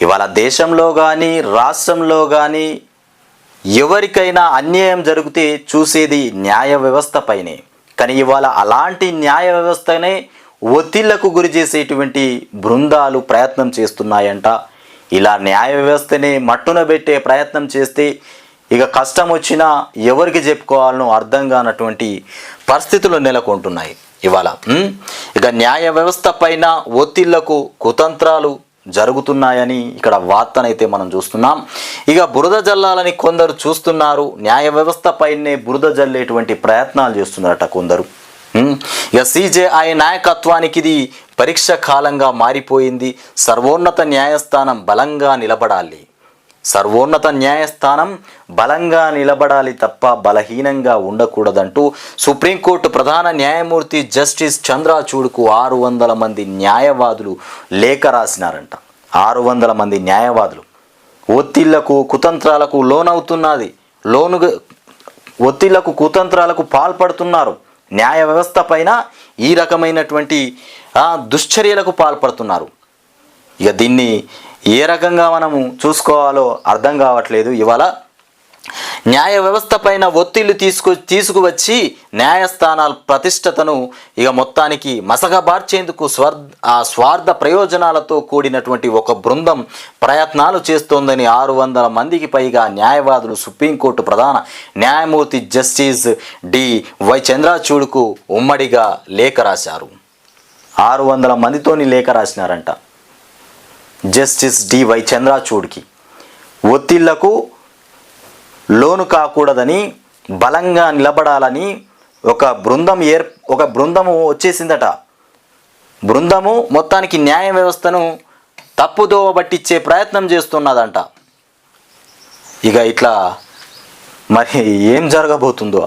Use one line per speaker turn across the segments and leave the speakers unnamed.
ఇవాళ దేశంలో కానీ రాష్ట్రంలో కానీ ఎవరికైనా అన్యాయం జరిగితే చూసేది న్యాయ వ్యవస్థపైనే కానీ ఇవాళ అలాంటి న్యాయ వ్యవస్థనే ఒత్తిళ్ళకు గురి చేసేటువంటి బృందాలు ప్రయత్నం చేస్తున్నాయంట. ఇలా న్యాయ వ్యవస్థని మట్టున పెట్టే ప్రయత్నం చేస్తే ఇక కష్టం వచ్చినా ఎవరికి చెప్పుకోవాలనో అర్థం కానటువంటి పరిస్థితులు నెలకొంటున్నాయి ఇవాళ. ఇక న్యాయ వ్యవస్థ పైన ఒత్తిళ్ళకు కుతంత్రాలు జరుగుతున్నాయని ఇక్కడ వార్తనైతే మనం చూస్తున్నాం. ఇక బురద జల్లాలని కొందరు చూస్తున్నారు. న్యాయ వ్యవస్థ పైనే బురద జల్లేటువంటి ప్రయత్నాలు చేస్తున్నారట కొందరు. ఇక సిజేఐ నాయకత్వానికి ఇది పరీక్ష కాలంగా మారిపోయింది. సర్వోన్నత న్యాయస్థానం బలంగా నిలబడాలి. సర్వోన్నత న్యాయస్థానం బలంగా నిలబడాలి తప్ప బలహీనంగా ఉండకూడదంటూ సుప్రీంకోర్టు ప్రధాన న్యాయమూర్తి జస్టిస్ చంద్రాచూడ్కు ఆరు వందల మంది న్యాయవాదులు లేఖ రాసినారంట. ఆరు వందల మంది న్యాయవాదులు. ఒత్తిళ్ళకు కుతంత్రాలకు లోనవుతున్నది. లోను ఒత్తిళ్ళకు కుతంత్రాలకు పాల్పడుతున్నారు. న్యాయ వ్యవస్థ పైన ఈ రకమైనటువంటి దుశ్చర్యలకు పాల్పడుతున్నారు. ఇక దీన్ని ఏ రకంగా మనము చూసుకోవాలో అర్థం కావట్లేదు. ఇవాళ న్యాయ వ్యవస్థ పైన ఒత్తిళ్ళు తీసుకు తీసుకువచ్చి న్యాయస్థానాల ప్రతిష్టతను ఇక మొత్తానికి మసగబార్చేందుకు స్వర్ ఆ స్వార్థ ప్రయోజనాలతో కూడినటువంటి ఒక బృందం ప్రయత్నాలు చేస్తోందని ఆరు వందల మందికి పైగా న్యాయవాదులు సుప్రీంకోర్టు ప్రధాన న్యాయమూర్తి జస్టిస్ డి వై చంద్రచూడుకు ఉమ్మడిగా లేఖ రాశారు. ఆరు వందల మందితోని లేఖ రాసినారంట. జస్టిస్ డి వై చంద్రచూడ్కి. ఒత్తిళ్ళకు లోను కాకూడదని బలంగా నిలబడాలని ఒక బృందం ఏర్ ఒక బృందము వచ్చేసిందట. బృందము మొత్తానికి న్యాయ వ్యవస్థను తప్పుదోవ పట్టించే ప్రయత్నం చేస్తున్నదంట. ఇక ఇట్లా మరి ఏం జరగబోతుందో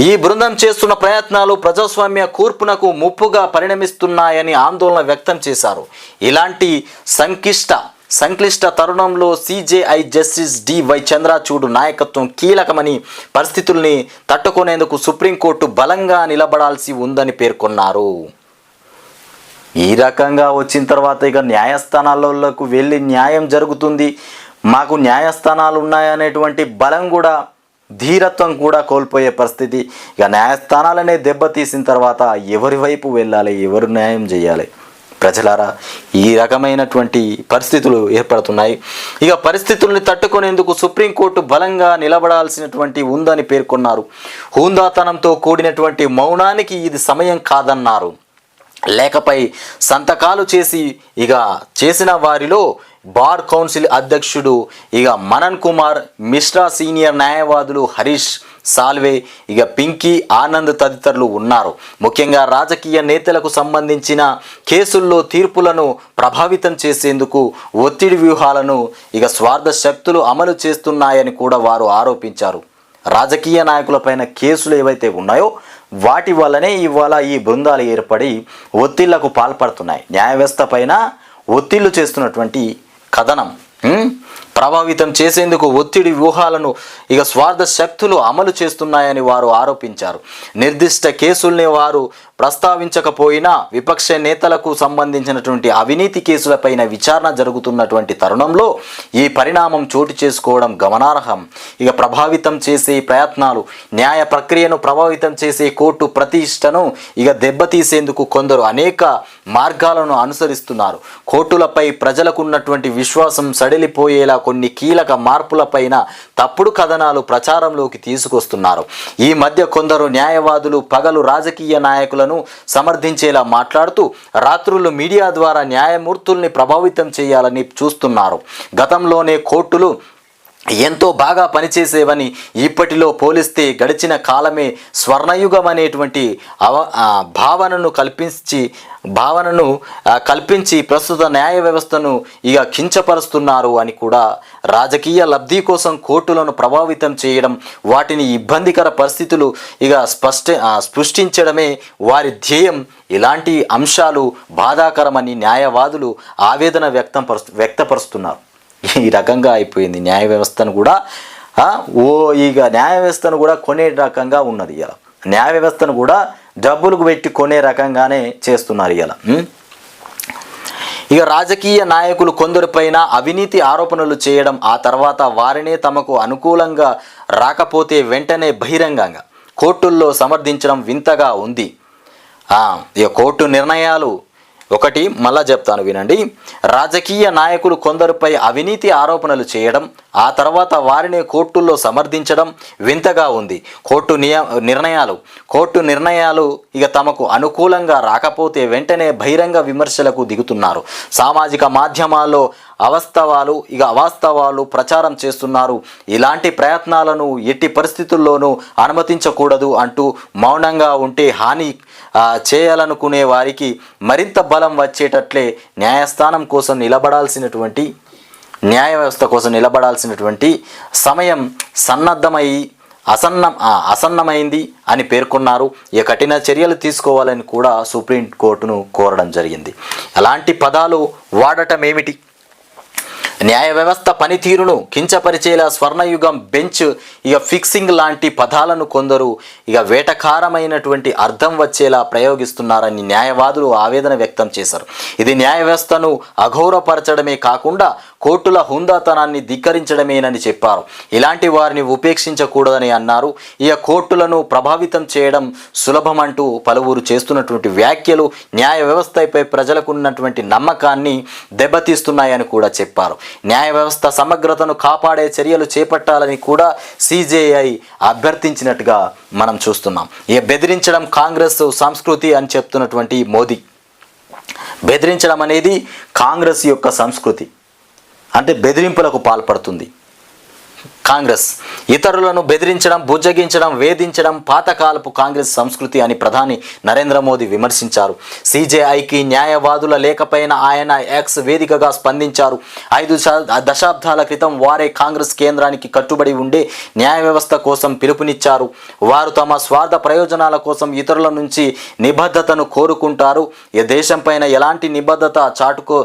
ఈ బృందం చేస్తున్న ప్రయత్నాలు ప్రజాస్వామ్య కూర్పునకు ముప్పుగా పరిణమిస్తున్నాయని ఆందోళన వ్యక్తం చేశారు. ఇలాంటి సంక్లిష్ట సంక్లిష్ట తరుణంలో సిజేఐ జస్టిస్ డి వై నాయకత్వం కీలకమని పరిస్థితుల్ని తట్టుకునేందుకు సుప్రీంకోర్టు బలంగా నిలబడాల్సి ఉందని పేర్కొన్నారు. ఈ రకంగా వచ్చిన తర్వాత ఇక న్యాయస్థానాలకు వెళ్ళి న్యాయం జరుగుతుంది. మాకు న్యాయస్థానాలు ఉన్నాయనేటువంటి బలం కూడా ధీరత్వం కూడా కోల్పోయే పరిస్థితి. ఇక న్యాయస్థానాలనే దెబ్బతీసిన తర్వాత ఎవరి వైపు వెళ్ళాలి ఎవరు న్యాయం చేయాలి? ప్రజలారా ఈ రకమైనటువంటి పరిస్థితులు ఏర్పడుతున్నాయి. ఇక పరిస్థితుల్ని తట్టుకునేందుకు సుప్రీంకోర్టు బలంగా నిలబడాల్సినటువంటి ఉందని పేర్కొన్నారు. హూందాతనంతో కూడినటువంటి మౌనానికి ఇది సమయం కాదన్నారు. లేఖపై సంతకాలు చేసి ఇక చేసిన వారిలో బార్ కౌన్సిల్ అధ్యక్షుడు ఇక మనన్ కుమార్ మిశ్రా సీనియర్ న్యాయవాదులు హరీష్ సాల్వే ఇక పింకీ ఆనంద్ తదితరులు ఉన్నారు. ముఖ్యంగా రాజకీయ నేతలకు సంబంధించిన కేసుల్లో తీర్పులను ప్రభావితం చేసేందుకు ఒత్తిడి వ్యూహాలను ఇక స్వార్థ శక్తులు అమలు చేస్తున్నాయని కూడా వారు ఆరోపించారు. రాజకీయ నాయకులపైన కేసులు ఏవైతే ఉన్నాయో వాటి వల్లనే ఇవాళ ఈ బృందాలు ఏర్పడి ఒత్తిళ్ళకు పాల్పడుతున్నాయి. న్యాయ వ్యవస్థ పైన ఒత్తిళ్ళు చేస్తున్నటువంటి కథనం. ప్రభావితం చేసేందుకు ఒత్తిడి వ్యూహాలను ఇక స్వార్థ శక్తులు అమలు చేస్తున్నాయని వారు ఆరోపించారు. నిర్దిష్ట కేసుల్ని వారు ప్రస్తావించకపోయినా విపక్ష నేతలకు సంబంధించినటువంటి అవినీతి కేసులపైన విచారణ జరుగుతున్నటువంటి తరుణంలో ఈ పరిణామం చోటు చేసుకోవడం గమనార్హం. ఇక ప్రభావితం చేసే ప్రయత్నాలు న్యాయ ప్రక్రియను ప్రభావితం చేసే కోర్టు ప్రతిష్టను ఇక దెబ్బతీసేందుకు కొందరు అనేక మార్గాలను అనుసరిస్తున్నారు. కోర్టులపై ప్రజలకు ఉన్నటువంటి విశ్వాసం సడిలిపోయేలా కొన్ని కీలక మార్పులపైన తప్పుడు కథనాలు ప్రచారంలోకి తీసుకొస్తున్నారు. ఈ మధ్య కొందరు న్యాయవాదులు పగలు రాజకీయ నాయకులను సమర్థించేలా మాట్లాడుతూ రాత్రులు మీడియా ద్వారా న్యాయమూర్తుల్ని ప్రభావితం చేయాలని చూస్తున్నారు. గతంలోనే కోర్టులు ఎంతో బాగా పనిచేసేవని ఇప్పటిలో పోలిస్తే గడిచిన కాలమే స్వర్ణయుగం అనేటువంటి అవ భావనను కల్పించి భావనను కల్పించి ప్రస్తుత న్యాయ వ్యవస్థను ఇక కించపరుస్తున్నారు అని కూడా రాజకీయ లబ్ధి కోసం కోర్టులను ప్రభావితం చేయడం వాటిని ఇబ్బందికర పరిస్థితులు ఇక స్పష్ట సృష్టించడమే వారి ధ్యేయం. ఇలాంటి అంశాలు బాధాకరమని న్యాయవాదులు ఆవేదన వ్యక్తం వ్యక్తపరుస్తున్నారు. ఈ రకంగా అయిపోయింది. న్యాయ వ్యవస్థను కూడా ఓ ఇక న్యాయ వ్యవస్థను కూడా కొనే రకంగా ఉన్నది ఇలా న్యాయ వ్యవస్థను కూడా డబ్బులకు పెట్టి కొనే రకంగానే చేస్తున్నారు ఇలా ఇక రాజకీయ నాయకులు కొందరిపైన అవినీతి ఆరోపణలు చేయడం ఆ తర్వాత వారినే తమకు అనుకూలంగా రాకపోతే వెంటనే బహిరంగంగా కోర్టుల్లో సమర్థించడం వింతగా ఉంది. ఇక కోర్టు నిర్ణయాలు ఒకటి మళ్ళా చెప్తాను వినండి. రాజకీయ నాయకులు కొందరిపై అవినీతి ఆరోపణలు చేయడం ఆ తర్వాత వారిని కోర్టుల్లో సమర్థించడం వింతగా ఉంది. కోర్టు నియ నిర్ణయాలు కోర్టు నిర్ణయాలు ఇక తమకు అనుకూలంగా రాకపోతే వెంటనే బహిరంగ విమర్శలకు దిగుతున్నారు. సామాజిక మాధ్యమాల్లో అవస్తవాలు ఇక అవాస్తవాలు ప్రచారం చేస్తున్నారు. ఇలాంటి ప్రయత్నాలను ఎట్టి పరిస్థితుల్లోనూ అనుమతించకూడదు అంటూ మౌనంగా ఉంటే హాని చేయాలనుకునే వారికి మరింత బలం వచ్చేటట్లే న్యాయస్థానం కోసం నిలబడాల్సినటువంటి న్యాయ వ్యవస్థ కోసం నిలబడాల్సినటువంటి సమయం సన్నద్ధమై అసన్నం అసన్నమైంది అని పేర్కొన్నారు. ఈ కఠిన చర్యలు తీసుకోవాలని కూడా సుప్రీంకోర్టును కోరడం జరిగింది. అలాంటి పదాలు వాడటం ఏమిటి న్యాయ వ్యవస్థ పనితీరును కించపరిచేలా స్వర్ణయుగం బెంచ్ ఇక ఫిక్సింగ్ లాంటి పదాలను కొందరు ఇక వేటకారమైనటువంటి అర్థం వచ్చేలా ప్రయోగిస్తున్నారని న్యాయవాదులు ఆవేదన వ్యక్తం చేశారు. ఇది న్యాయ వ్యవస్థను అఘోరపరచడమే కాకుండా కోర్టుల హుందాతనాన్ని ధిక్కరించడమేనని చెప్పారు. ఇలాంటి వారిని ఉపేక్షించకూడదని అన్నారు. ఇక కోర్టులను ప్రభావితం చేయడం సులభమంటూ పలువురు చేస్తున్నటువంటి వ్యాఖ్యలు న్యాయ వ్యవస్థపై ప్రజలకు ఉన్నటువంటి నమ్మకాన్ని దెబ్బతీస్తున్నాయని కూడా చెప్పారు. న్యాయ వ్యవస్థ సమగ్రతను కాపాడే చర్యలు చేపట్టాలని కూడా సిజేఐ అభ్యర్థించినట్టుగా మనం చూస్తున్నాం. ఇక బెదిరించడం కాంగ్రెస్ సంస్కృతి అని చెప్తున్నటువంటి మోదీ. బెదిరించడం అనేది కాంగ్రెస్ యొక్క సంస్కృతి. అంటే బెదిరింపులకు పాల్పడుతుంది. కాంగ్రెస్. ఇతరులను బెదిరించడం బుజ్జగించడం వేధించడం పాతకాలపు కాంగ్రెస్ సంస్కృతి అని ప్రధాని నరేంద్ర మోదీ విమర్శించారు. సిజేఐకి న్యాయవాదుల లేఖపైన ఆయన ఎక్స్ వేదికగా స్పందించారు. ఐదు దశాబ్దాల క్రితం వారే కాంగ్రెస్ కేంద్రానికి కట్టుబడి ఉండే న్యాయ వ్యవస్థ కోసం పిలుపునిచ్చారు. వారు తమ స్వార్థ ప్రయోజనాల కోసం ఇతరుల నుంచి నిబద్ధతను కోరుకుంటారు. ఈ ఎలాంటి నిబద్ధత చాటుకో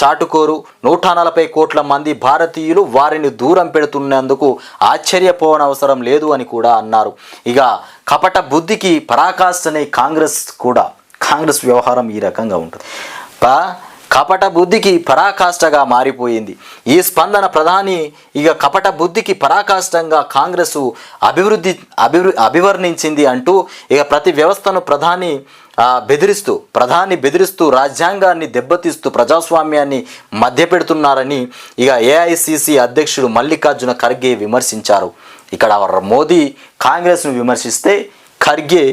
చాటుకోరు? నూట నలభై కోట్ల మంది భారతీయులు వారిని దూరం పెడుతున్నందుకు ఆశ్చర్యపోనవసరం లేదు అని కూడా అన్నారు. ఇక కపట బుద్ధికి పరాకాష్ఠనే కాంగ్రెస్ కూడా. కాంగ్రెస్ వ్యవహారం ఈ రకంగా ఉంటుంది. కపట బుద్ధికి పరాకాష్ఠగా మారిపోయింది. ఈ స్పందన ప్రధాని ఇక కపట బుద్ధికి పరాకాష్ఠంగా కాంగ్రెస్ అభివృద్ధి అభివృ అభివర్ణించింది అంటూ ఇక ప్రతి వ్యవస్థను ప్రధాని బెదిరిస్తూ ప్రధాని బెదిరిస్తూ రాజ్యాంగాన్ని దెబ్బతీస్తూ ప్రజాస్వామ్యాన్ని మధ్యపెడుతున్నారని ఇక ఏఐసిసి అధ్యక్షుడు మల్లికార్జున ఖర్గే విమర్శించారు. ఇక్కడ మోదీ కాంగ్రెస్ను విమర్శిస్తే ఖర్గే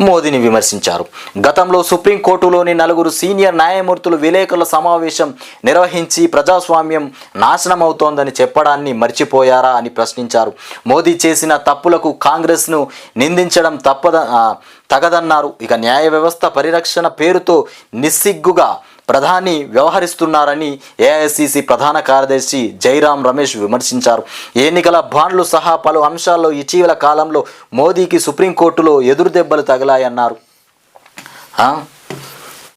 మోదీని విమర్శించారు. గతంలో సుప్రీంకోర్టులోని నలుగురు సీనియర్ న్యాయమూర్తులు విలేకరుల సమావేశం నిర్వహించి ప్రజాస్వామ్యం నాశనం అవుతోందని చెప్పడాన్ని మర్చిపోయారా అని ప్రశ్నించారు. మోదీ చేసిన తప్పులకు కాంగ్రెస్ను నిందించడం తప్పద తగదన్నారు. ఇక న్యాయ వ్యవస్థ పరిరక్షణ పేరుతో నిస్సిగ్గుగా ప్రధాని వ్యవహరిస్తున్నారని ఏఐసిసి ప్రధాన కార్యదర్శి జైరాం రమేష్ విమర్శించారు ఎన్నికల బాండ్లు సహా పలు అంశాల్లో ఇటీవల కాలంలో మోదీకి సుప్రీంకోర్టులో ఎదురు దెబ్బలు తగిలాయన్నారు ఆ?